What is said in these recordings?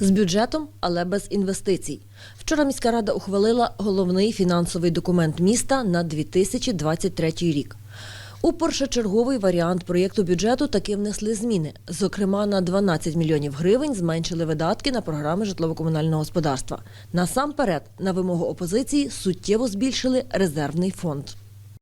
З бюджетом, але без інвестицій. Вчора міська рада ухвалила головний фінансовий документ міста на 2023 рік. У першочерговий варіант проєкту бюджету таки внесли зміни. Зокрема, на 12 мільйонів гривень зменшили видатки на програми житлово-комунального господарства. Насамперед, на вимогу опозиції суттєво збільшили резервний фонд.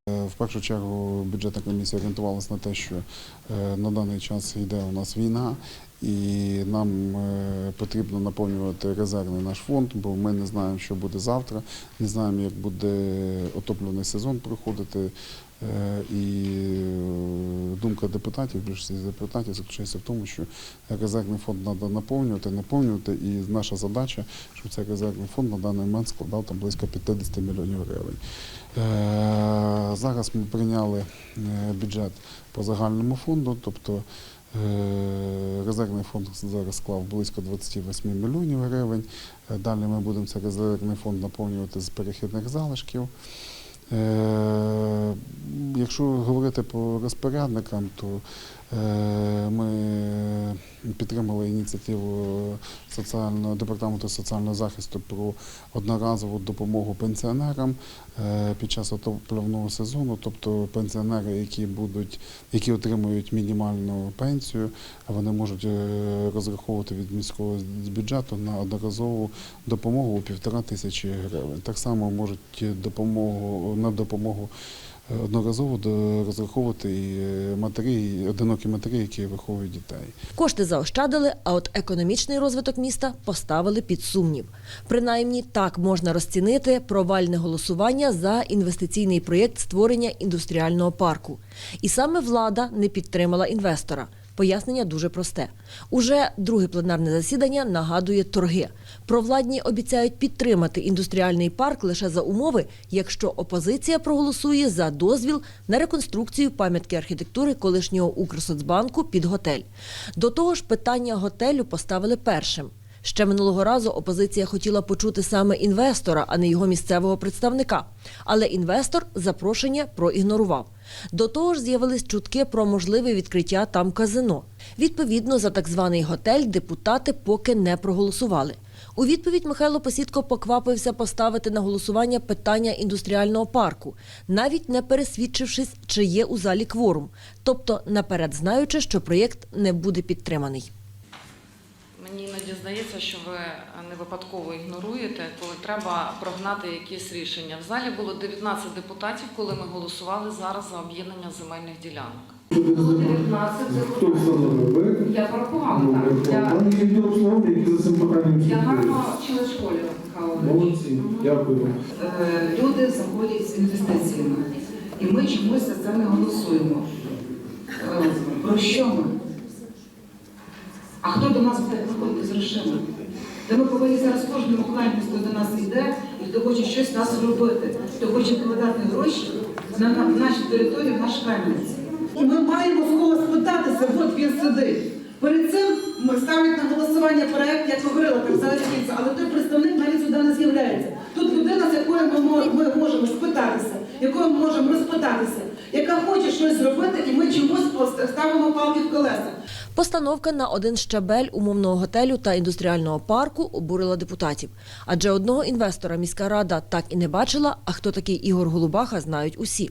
Е, В першу чергу бюджетна комісія орієнтувалася на те, що е, на даний час йде у нас війна, і нам е, потрібно наповнювати резервний наш фонд, бо ми не знаємо, що буде завтра, не знаємо, як буде отоплюваний сезон проходити. Е, І е, думка депутатів, більшості депутатів заключається в тому, що резервний фонд треба наповнювати, наповнювати, і наша задача, щоб цей резервний фонд на даний момент складав там близько 50 мільйонів гривень. Зараз ми прийняли бюджет по загальному фонду, тобто резервний фонд зараз склав близько 28 мільйонів гривень. Е, Далі ми будемо цей резервний фонд наповнювати з перехідних залишків. Е, Якщо говорити по розпорядникам, то е, ми підтримали ініціативу соціального департаменту соціального захисту про одноразову допомогу пенсіонерам е, під час отоплювального сезону, тобто пенсіонери, які будуть, які отримують мінімальну пенсію, вони можуть е, розраховувати від міського бюджету на одноразову допомогу у півтора тисячі гривень. Так само можуть допомогу на допомогу. Одноразово розраховувати і е, матері, і одинокі матері, які виховують дітей. Кошти заощадили, а от економічний розвиток міста поставили під сумнів. Принаймні так можна розцінити провальне голосування за інвестиційний проєкт створення індустріального парку. І саме влада не підтримала інвестора. Пояснення дуже просте. Уже друге пленарне засідання нагадує торги. Провладні обіцяють підтримати індустріальний парк лише за умови, якщо опозиція проголосує за дозвіл на реконструкцію пам'ятки архітектури колишнього Укрсоцбанку під готель. До того ж, питання готелю поставили першим. Ще минулого разу опозиція хотіла почути саме інвестора, а не його місцевого представника. Але інвестор запрошення проігнорував. До того ж, з'явились чутки про можливе відкриття там казино. Відповідно, за так званий готель депутати поки не проголосували. У відповідь Михайло Посідко поквапився поставити на голосування питання індустріального парку, навіть не пересвідчившись, чи є у залі кворум, тобто наперед знаючи, що проєкт не буде підтриманий. Мені іноді здається, що ви не випадково ігноруєте, коли треба прогнати якісь рішення. В залі було 19 депутатів, коли ми голосували зараз за об'єднання земельних ділянок. Було 19 Хто встановив? Я порахувала Ну, так. Я, Пані відділ які за цим питанням я слідкують. гарно вчила школі, Михайло. Молодці, дякую. Е, Люди заходять з інвестиціями, і ми чомусь за це не голосуємо. Е, Про що ми? А хто до нас буде приходити з грошима? Та ми повинні зараз кожному клієнту, хто до нас йде і хто хоче щось нас робити, хто хоче вкладати гроші на, на в наші території, в наш Кам'янець. І ми маємо з кого спитатися, от він сидить. Перед цим ми ставлять на голосування проект, як говорила, так зараз але той представник навіть сюди не з'являється. Тут людина, з якою ми, ми можемо спитатися, якою ми можемо розпитатися, яка хоче щось зробити, і ми чомусь ставимо палки в колеса. Постановка на один щабель умовного готелю та індустріального парку обурила депутатів. Адже одного інвестора міська рада так і не бачила, а хто такий Ігор Голубаха, знають усі.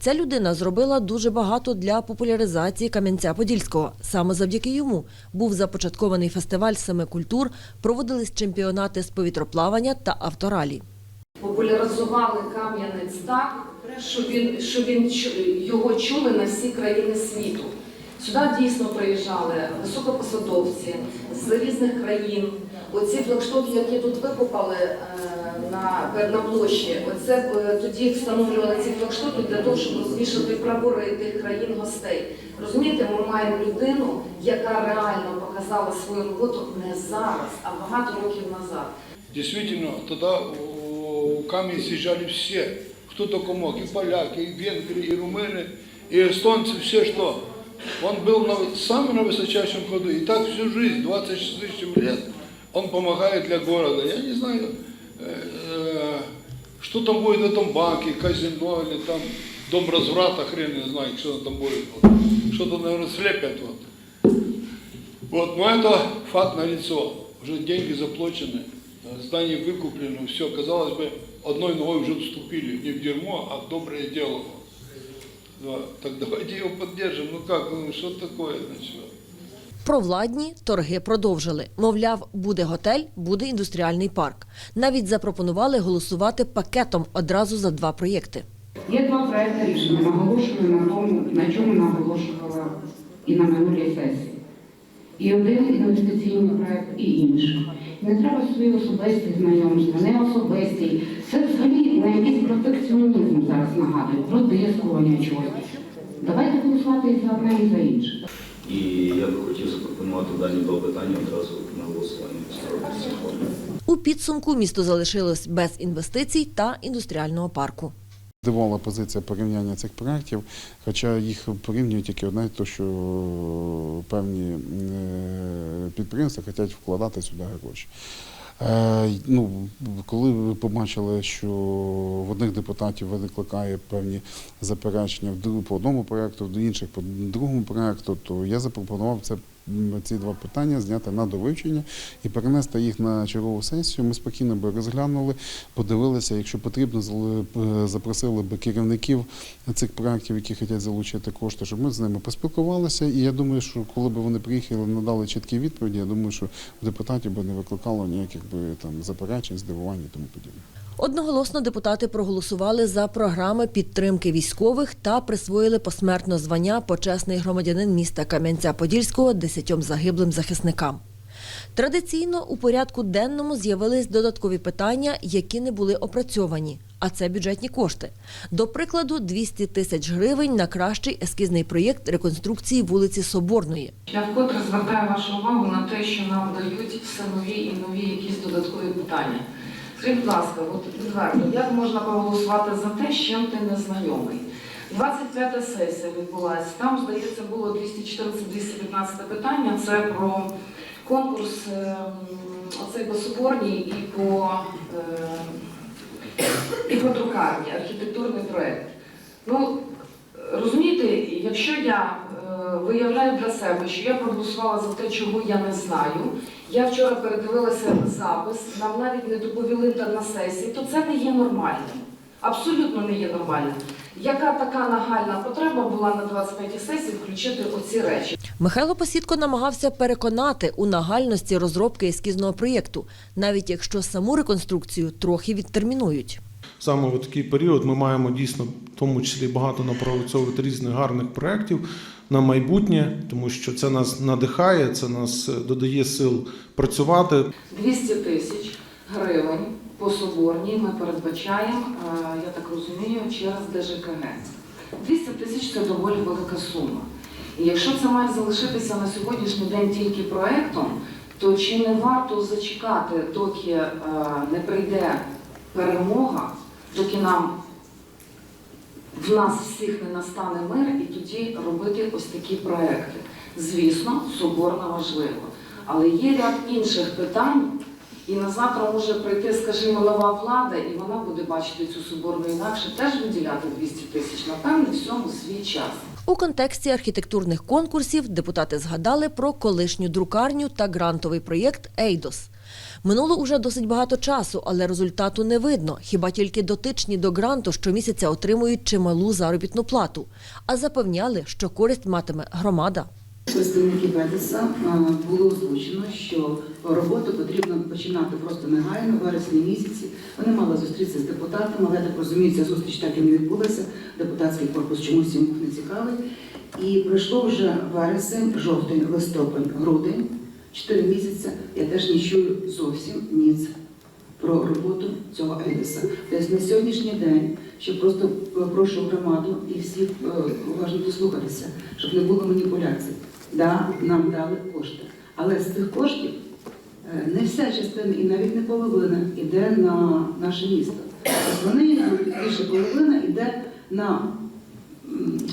Ця людина зробила дуже багато для популяризації Кам'янця-Подільського. Саме завдяки йому був започаткований фестиваль семи культур, проводились чемпіонати з повітроплавання та авторалі. Популяризували Кам'янець так, що він, що він його чули на всі країни світу. Сюди дійсно приїжджали високопосадовці з різних країн. Оці флагштоки, які тут викопали е, на, на площі, оце е, тоді встановлювали ці флагштоки для того, щоб розвішати прапори тих країн гостей. Розумієте, ми маємо людину, яка реально показала свою роботу не зараз, а багато років назад. Действительно, тогда в камень съезжали все, кто только мог, и поляки, и венгры, и румыны, и эстонцы, все что. Он был на, на высочайшем ходу, и так всю жизнь, 20 с лишним лет, он помогает для города. Я не знаю, э, э, что там будет в этом банке, казино или там дом разврата, хрен не знаю, что там будет. Что-то, наверное, слепят вот. Вот, но это факт на лицо. уже деньги заплачены, здание выкуплено, все, казалось бы, одной ногой уже вступили не в дерьмо, а в доброе дело. Да, так давайте его поддержим. Ну как, ну что такое, значит? Провладні торги продовжили. Мовляв, буде готель, буде індустріальний парк. Навіть запропонували голосувати пакетом одразу за два проєкти. Є два проекти рішення. Наголошую на тому, на чому наголошувала і на минулій сесії. І один інвестиційний проект, і інший. Не треба свої особисті знайомства, не особисті. Це взагалі на якийсь протекціонізм зараз нагадує, про дискування чогось. Давайте голосувати і за одне, і за інше. І я би хотів запропонувати дані два питання одразу на голосування. У підсумку місто залишилось без інвестицій та індустріального парку. Дивувала позиція порівняння цих проєктів, хоча їх порівнюють тільки одне, то що певні е, підприємства хочуть вкладати сюди гроші. Е, ну, коли ви побачили, що в одних депутатів викликає певні заперечення по одному проєкту, в інших по другому проєкту, то я запропонував це ці два питання зняти на довивчення і перенести їх на чергову сесію. Ми спокійно би розглянули, подивилися, якщо потрібно, е, запросили би керівників цих проєктів, які хочуть залучити кошти, щоб ми з ними поспілкувалися. І я думаю, що коли б вони приїхали, надали чіткі відповіді, я думаю, що в депутатів би не викликало ніяких би там заперечень, здивувань і тому подібне. Одноголосно депутати проголосували за програми підтримки військових та присвоїли посмертно звання почесний громадянин міста Кам'янця-Подільського десятьом загиблим захисникам. Традиційно у порядку денному з'явились додаткові питання, які не були опрацьовані. А це бюджетні кошти. До прикладу, 200 тисяч гривень на кращий ескізний проєкт реконструкції вулиці Соборної. Я вкотре звертаю вашу увагу на те, що нам дають все нові і нові якісь додаткові питання. Скажіть, будь ласка, от відверто, як можна проголосувати за те, з чим ти не знайомий? 25 сесія відбулася. Там, здається, було 214-215 питання. Це про конкурс е, оцей по Соборній і по, е, і по друкарні, архітектурний проєкт. Ну, розумієте, якщо я виявляю для себе, що я проголосувала за те, чого я не знаю, я вчора передивилася запис, нам навіть не доповіли та на сесії, то це не є нормальним. Абсолютно не є нормальним. Яка така нагальна потреба була на 25 сесії включити оці речі? Михайло Посідко намагався переконати у нагальності розробки ескізного проєкту, навіть якщо саму реконструкцію трохи відтермінують. Саме в такий період ми маємо дійсно, в тому числі багато напрацьовувати різних гарних проєктів на майбутнє, тому що це нас надихає, це нас е, додає сил працювати. 200 тисяч гривень по Соборній ми передбачаємо, е, я так розумію, через ДЖКГ. 200 тисяч це доволі велика сума. І якщо це має залишитися на сьогоднішній день тільки проектом, то чи не варто зачекати, доки е, не прийде перемога, доки нам в нас всіх не настане мир, і тоді робити ось такі проекти. Звісно, соборна важливо. Але є ряд інших питань, і на завтра може прийти, скажімо, нова влада, і вона буде бачити цю соборну інакше, теж виділяти 200 тисяч. Напевне, всьому свій час. У контексті архітектурних конкурсів депутати згадали про колишню друкарню та грантовий проєкт Ейдос. Минуло уже досить багато часу, але результату не видно. Хіба тільки дотичні до гранту щомісяця отримують чималу заробітну плату, а запевняли, що користь матиме громада. Представників Едеса було озвучено, що роботу потрібно починати просто негайно, вересні місяці. Вони мали зустрітися з депутатами, але так розумію, ця зустріч так і не відбулася. Депутатський корпус чомусь їм не цікавий. І пройшло вже вересень, жовтень, листопад, грудень, чотири місяці. Я теж не чую зовсім ніц про роботу цього Едеса. Тобто на сьогоднішній день, ще просто прошу громаду і всіх е, уважно дослухатися, щоб не було маніпуляцій. Да, нам дали кошти. Але з цих коштів е, не вся частина і навіть не половина йде на наше місто. Тобто вони більше половина йде на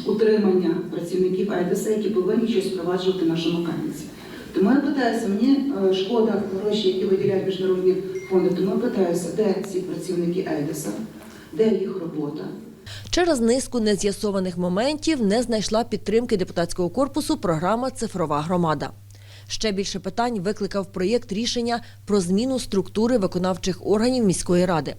утримання працівників Айдеса, які повинні щось впроваджувати в нашому Кам'янці. Тому я питаюся, мені е, шкода гроші, які виділяють міжнародні фонди, тому я питаюся, де ці працівники Айдеса, де їх робота, Через низку нез'ясованих моментів не знайшла підтримки депутатського корпусу програма Цифрова громада. Ще більше питань викликав проєкт рішення про зміну структури виконавчих органів міської ради.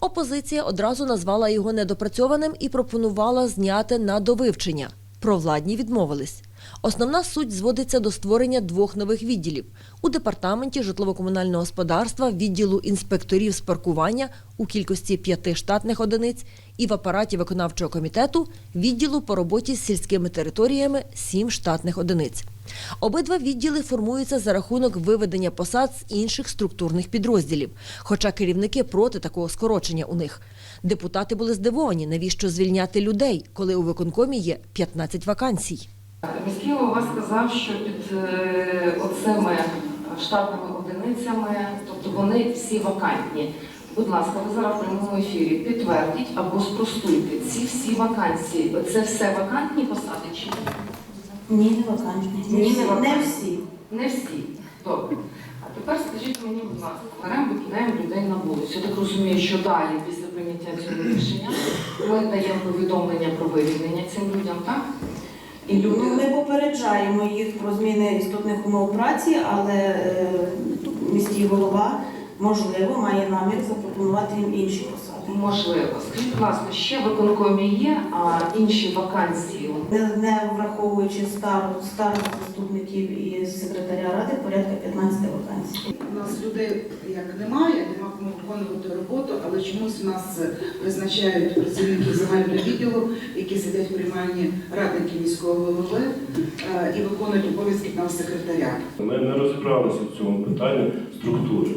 Опозиція одразу назвала його недопрацьованим і пропонувала зняти на довивчення. Провладні відмовились. Основна суть зводиться до створення двох нових відділів у департаменті житлово-комунального господарства відділу інспекторів з паркування у кількості п'яти штатних одиниць і в апараті виконавчого комітету відділу по роботі з сільськими територіями сім штатних одиниць. Обидва відділи формуються за рахунок виведення посад з інших структурних підрозділів, хоча керівники проти такого скорочення у них. Депутати були здивовані, навіщо звільняти людей, коли у виконкомі є 15 вакансій. Міський голова сказав, що під е, оцими штатними одиницями, тобто вони всі вакантні. Будь ласка, ви зараз в прямому ефірі підтвердіть або спростуйте ці всі вакансії. Це все вакантні посади чи Ні, не вакантні. Ні, не Не всі. не всі? Добре. А тепер скажіть мені, будь ласка, беремо, викидаємо людей на вулицю. Я так розумію, що далі, після прийняття цього рішення, ми даємо повідомлення про вивільнення цим людям, так? І люди. Ну, Ми попереджаємо їх про зміни істотних умов праці, але е, міський голова, можливо, має намір запропонувати їм інші посади. Можливо. Скажіть, будь ласка, ще в виконкомі є а, інші вакансії? Не, не враховуючи стару, старих заступників і секретаря ради, порядка 15 вакансій. У нас людей як немає, нема кому виконувати роботу, але чомусь у нас призначають працівників загального відділу, які сидять в приймальні радники міського голови е, і виконують обов'язки там секретаря. Ми не розібралися в цьому питанні структури.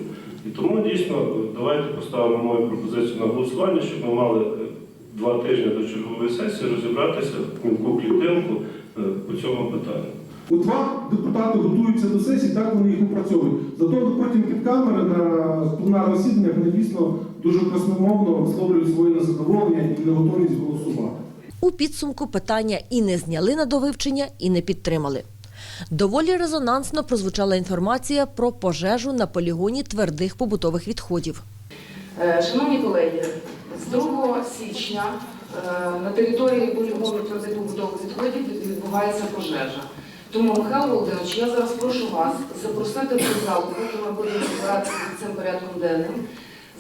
І тому дійсно давайте поставимо мою пропозицію на голосування, щоб ми мали е, два тижні до чергової сесії розібратися в мілку клітинку е, по цьому питанню. От два депутати готуються до сесії, так вони їх опрацьовують. Зато потім під камери на пленарних засіданнях вони дійсно дуже красномовно висловлюють своє незадоволення і неготовність голосувати. У підсумку питання і не зняли на довивчення, і не підтримали. Доволі резонансно прозвучала інформація про пожежу на полігоні твердих побутових відходів. Е, Шановні колеги, з 2 січня е, на території полігону твердих побутових відходів відбувається пожежа. Тому, Михайло Володимирович, я зараз прошу вас запросити до залу, поки ми будемо збиратися цим порядком денним,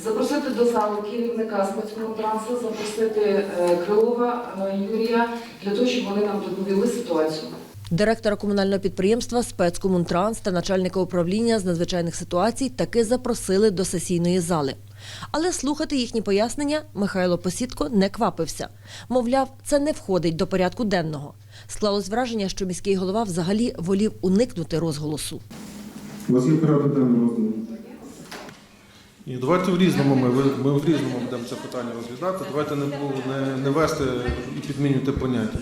запросити до залу керівника спецкомунтрансу, запросити е, Крилова Юрія для того, щоб вони нам доповіли ситуацію. Директора комунального підприємства спецкомунтранс та начальника управління з надзвичайних ситуацій таки запросили до сесійної зали. Але слухати їхні пояснення Михайло Посідко не квапився. Мовляв, це не входить до порядку денного. Склалось враження, що міський голова взагалі волів уникнути розголосу. У вас є порядок денний розданий? Ні, давайте в різному ми, ми в різному будемо це питання розглядати. Давайте не, не, не вести і підмінювати поняття.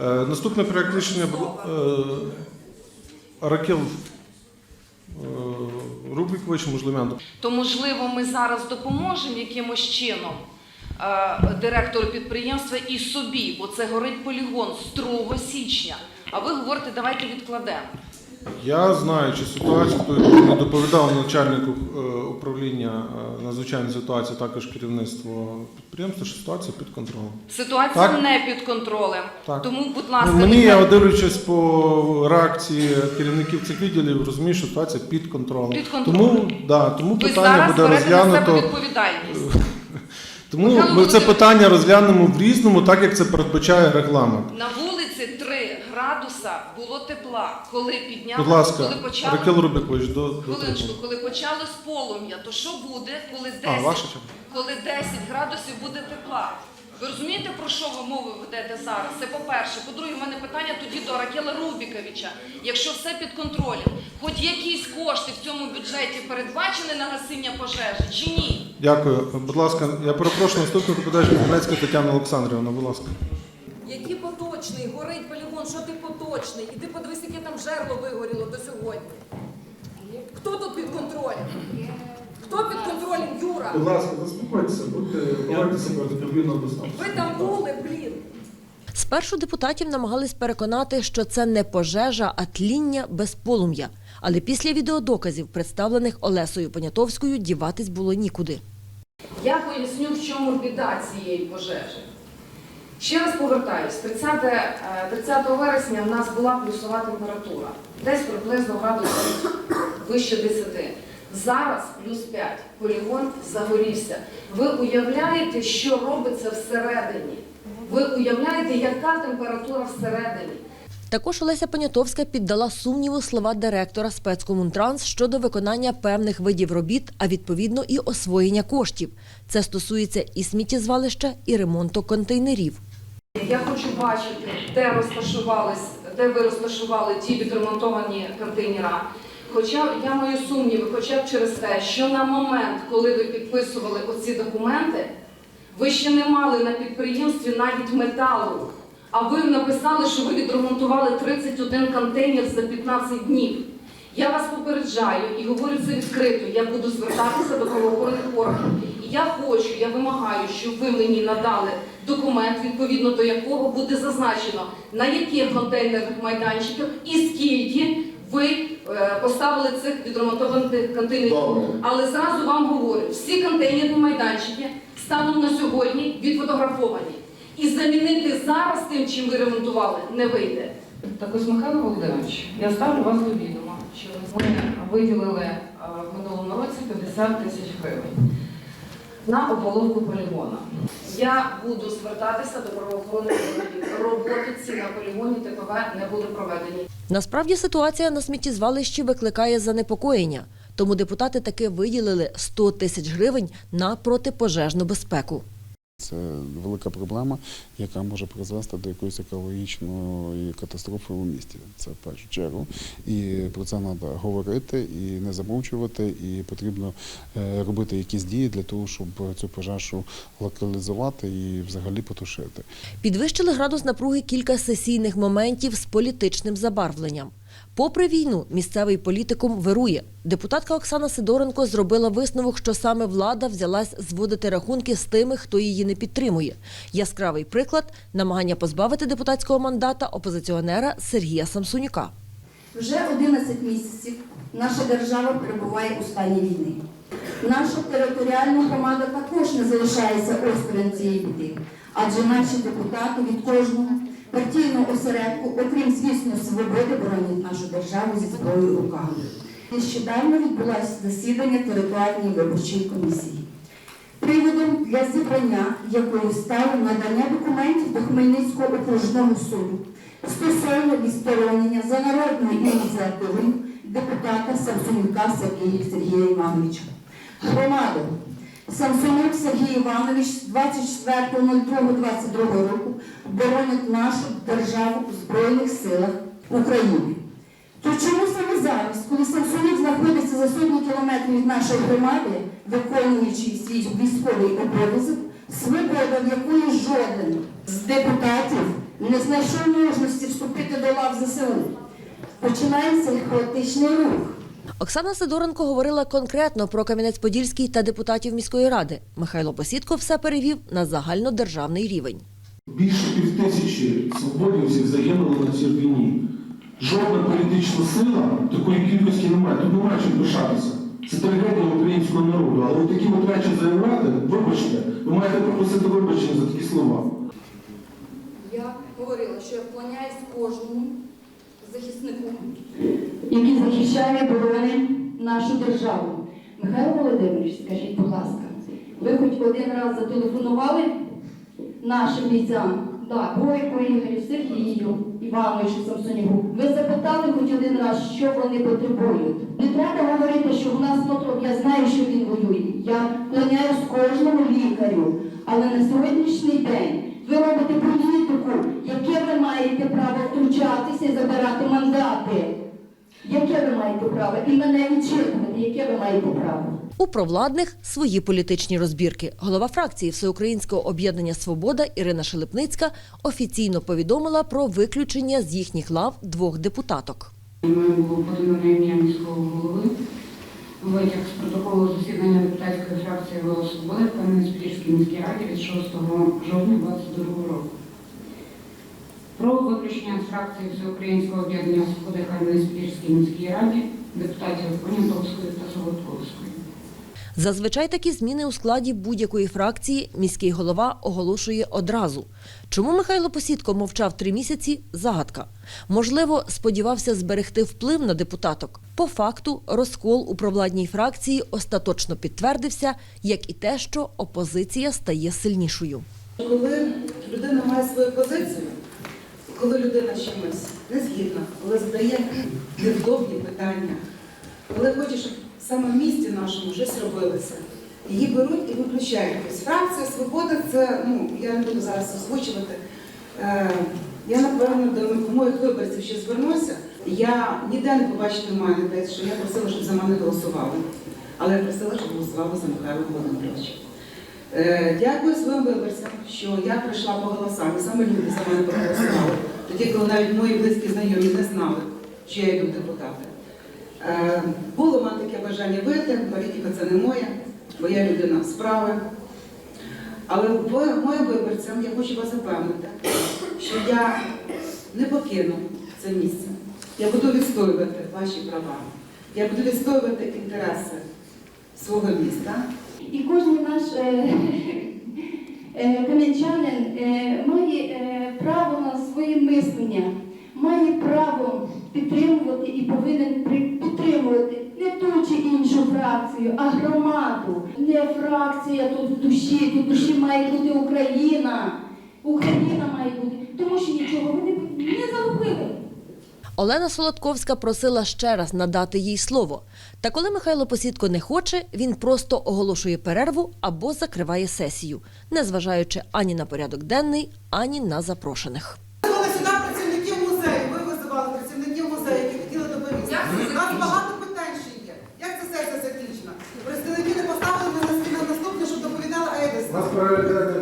Е, наступний проект рішення е, Ракел е, Рубікович, можливо, То можливо, ми зараз допоможемо якимось чином директору підприємства і собі, бо це горить полігон з 2 січня. А ви говорите, давайте відкладемо. Я знаючи ситуацію, не доповідав начальнику е, управління е, надзвичайної ситуації, також керівництво підприємства, що ситуація під контролем. Ситуація Так. не під контролем. Так. Тому, будь ласка, Ну, мені, я дивлячись по реакції керівників цих відділів, розумію, що ситуація під контролем. Під контролем. Тому, да, тому ви питання зараз буде себе розглянуто. відповідальність. Тому ми це питання розглянемо в різному, так як це передбачає регламент. На вулиці 3 градуса було тепла. Коли підняли, Будь ласка, коли почали Ракел Рубікович, до, до Хвилиночку, трибуни. коли почалось полум'я, то що буде, коли 10, А, ваша черга. коли 10 градусів буде тепла? Ви розумієте, про що ви мову ведете зараз? Це по-перше. По-друге, в мене питання тоді до Ракела Рубіковича. Якщо все під контролем, хоч якісь кошти в цьому бюджеті передбачені на гасіння пожежі чи ні? Дякую. Будь ласка, я перепрошую наступний доповідач Кузнецька Тетяна Олександрівна, будь ласка. Поточний, горить полігон, що ти поточний? Іди подивись, яке там жерло вигоріло до сьогодні. Хто тут під контролем? Хто під контролем, Юра? Будь ласка, заспокойтеся, будьте, поводьте себе відповідно до стану. Ви там були, блін. Спершу депутатів намагались переконати, що це не пожежа, а тління без полум'я. Але після відеодоказів, представлених Олесою Понятовською, діватись було нікуди. Я поясню, в чому біда цієї пожежі. Ще раз повертаюсь, 30, е, 30 вересня в нас була плюсова температура, десь приблизно градусів вище 10. Зараз плюс 5, полігон загорівся. Ви уявляєте, що робиться всередині? Ви уявляєте, яка температура всередині? Також Олеся Понятовська піддала сумніву слова директора спецкомунтранс щодо виконання певних видів робіт, а відповідно і освоєння коштів. Це стосується і сміттєзвалища, і ремонту контейнерів. Я хочу бачити, де розташувались, де ви розташували ті відремонтовані контейнера. Хоча я маю сумніви, хоча б через те, що на момент, коли ви підписували оці документи, ви ще не мали на підприємстві навіть металу. А ви написали, що ви відремонтували 31 контейнер за 15 днів. Я вас попереджаю і говорю це відкрито. Я буду звертатися до правоохоронних органів. І я хочу, я вимагаю, щоб ви мені надали документ, відповідно до якого буде зазначено, на яких контейнерних майданчиках і скільки ви е, поставили цих відремонтованих контейнерів. Але зразу вам говорю, всі контейнерні майданчики станом на сьогодні відфотографовані. І замінити зараз тим, чим ви ремонтували, не вийде. Так ось, Михайло Володимирович, я ставлю вас до відома, що ми виділили е, в минулому році 50 тисяч гривень на оболовку полігона. Я буду звертатися до правоохоронних органів. Роботи ці на полігоні ТПВ не були проведені. Насправді ситуація на сміттєзвалищі викликає занепокоєння, тому депутати таки виділили 100 тисяч гривень на протипожежну безпеку. Це велика проблема, яка може призвести до якоїсь екологічної катастрофи у місті. Це в першу чергу. І про це треба говорити і не замовчувати. І потрібно е, робити якісь дії для того, щоб цю пожежу локалізувати і взагалі потушити. Підвищили градус напруги кілька сесійних моментів з політичним забарвленням. Попри війну, місцевий політикум вирує. Депутатка Оксана Сидоренко зробила висновок, що саме влада взялась зводити рахунки з тими, хто її не підтримує. Яскравий приклад намагання позбавити депутатського мандата опозиціонера Сергія Самсунюка. Вже 11 місяців наша держава перебуває у стані війни. Наша територіальна громада також не залишається осторонь цієї біди, адже наші депутати від кожного партійного осередку, окрім, звісно, свободи, боронять нашу державу зі зброєю в руках. Нещодавно відбулося засідання територіальної виборчої комісії. Приводом для зібрання якої стало надання документів до Хмельницького окружного суду стосовно відсторонення за народною ініціативою депутата Самсонюка Сергія Сергія Івановича. Громада Самсонюк Сергій Іванович з 24.02.22 року боронить нашу державу у Збройних силах України. То чому саме зараз, коли Самсонів знаходиться за сотні кілометрів від нашої громади, виконуючи свій військовий обов'язок, свобода, в якої жоден з депутатів не знайшов можливості вступити до лав ЗСУ, починається хаотичний рух. Оксана Сидоренко говорила конкретно про Кам'янець-Подільський та депутатів міської ради. Михайло Посідко все перевів на загальнодержавний рівень. Більше півтисячі свободівців загинули на цій війні. Жодна політична сила такої кількості немає. Тут немає чим пишатися. Це трагедія українського народу. Але от такі от речі заявляти, вибачте, ви маєте попросити вибачення за такі слова. Я говорила, що я вклоняюсь кожному захиснику. який захищає оборони нашу державу. Михайло Володимирович, скажіть, будь ласка, ви хоч один раз зателефонували нашим бійцям, да, Бойко Ігорю, Сергію, Івановичу Самсоніву. Ви запитали хоч один раз, що вони потребують. Не треба говорити, що в нас мотор, я знаю, що він воює. Я вклоняюсь кожному лікарю. Але на сьогоднішній день ви робите політику, яке ви маєте право втручатися і забирати мандати. Яке ви маєте право? І мене відчитувати, яке ви маєте право? У провладних свої політичні розбірки. Голова фракції Всеукраїнського об'єднання Свобода Ірина Шелепницька офіційно повідомила про виключення з їхніх лав двох депутаток. Мною було подано на ім'я міського голови витяг з протоколу засідання депутатської фракції «Голос Свободи» в Кам'янець-Подільській міській раді від 6 жовтня 2022 року. Про виключення з фракції Всеукраїнського об'єднання Свободи Кам'янець-Подільській міській раді депутатів Понятовської та Солодковської. Зазвичай такі зміни у складі будь-якої фракції міський голова оголошує одразу. Чому Михайло Посідко мовчав три місяці – загадка. Можливо, сподівався зберегти вплив на депутаток. По факту, розкол у провладній фракції остаточно підтвердився, як і те, що опозиція стає сильнішою. Коли людина має свою позицію, коли людина чимось не згідна, коли задає невдобні питання, коли хоче, щоб саме в місті нашому щось робилося, її беруть і виключають. Тобто фракція Свобода це, ну, я не буду зараз озвучувати. Е, я, напевно, до моїх виборців ще звернуся. Я ніде не побачити в мене те, що я просила, щоб за мене голосували. Але я просила, щоб голосували за Михайла Володимировича. Е, Дякую своїм виборцям, що я прийшла по голосам, і саме люди за мене проголосували. Тоді, коли навіть мої близькі знайомі не знали, що я йду депутати. Було в мене таке бажання вийти, політика це не моє, бо я людина справи. Але моїм виборцям я хочу вас запевнити, що я не покину це місце. Я буду відстоювати ваші права. Я буду відстоювати інтереси свого міста. І кожен наш е, е, кам'янчанин е, має е, право на своє мислення, має право підтримувати і повинен при- підтримувати не ту чи іншу фракцію, а громаду. Не фракція тут в душі, тут в душі має бути Україна. Україна має бути, тому що нічого ви не, не загубили. Олена Солодковська просила ще раз надати їй слово. Та коли Михайло Посідко не хоче, він просто оголошує перерву або закриває сесію, незважаючи ані на порядок денний, ані на запрошених. Визивали сюди працівників музею, ви визивали працівників музею, які хотіли доповісти. У нас багато питань ще є. Як ця